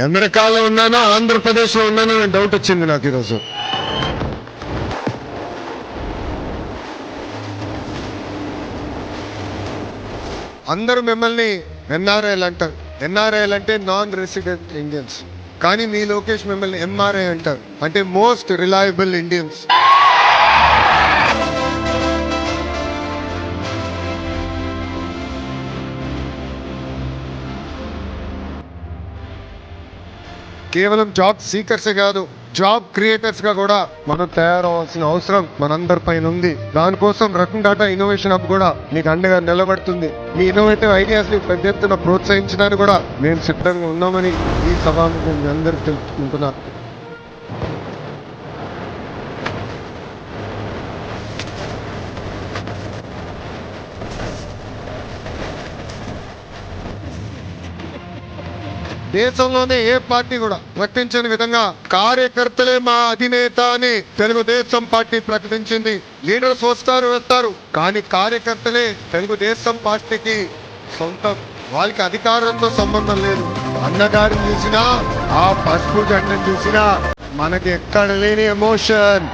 అమెరికాలో ఉన్నానో ఆంధ్రప్రదేశ్లో ఉన్నానో డౌట్ వచ్చింది నాకు ఈరోజు. అందరూ మిమ్మల్ని ఎన్ఆర్ఐలు అంటారు ఎన్ఆర్ఐలు అంటే నాన్ రెసిడెంట్ ఇండియన్స్ కానీ మీ లోకేష్ మిమ్మల్ని ఎంఆర్ఐ అంటారు. అంటే మోస్ట్ రిలయబుల్ ఇండియన్స్ కేవలం జాబ్ సీకర్సే కాదు జాబ్ క్రియేటర్స్గా కూడా మనం తయారవలసిన అవసరం మనందరి పైన ఉంది. దానికోసం రతన్ డాటా ఇన్నోవేషన్ హబ్ కూడా మీకు అండగా నిలబడుతుంది. మీ ఇన్నోవేటివ్ ఐడియాస్ని పెద్ద ఎత్తున ప్రోత్సహించడానికి కూడా మేము సిద్ధంగా ఉన్నామని ఈ సభాముఖం మీ అందరికి తెలుసుకుంటున్నాను దేశంలోనే ఏ పార్టీ కూడా ప్రకటించని విధంగా కార్యకర్తలే మా అధినేత అని తెలుగుదేశం పార్టీ ప్రకటించింది. లీడర్స్ వస్తారు వస్తారు. కానీ కార్యకర్తలే తెలుగుదేశం పార్టీకి సొంతం. వాళ్ళకి అధికారంతో సంబంధం లేదు. అన్నగారిని చూసినా ఆ పసుపు జెండను చూసినా మనకి ఎక్కడ లేని ఎమోషన్.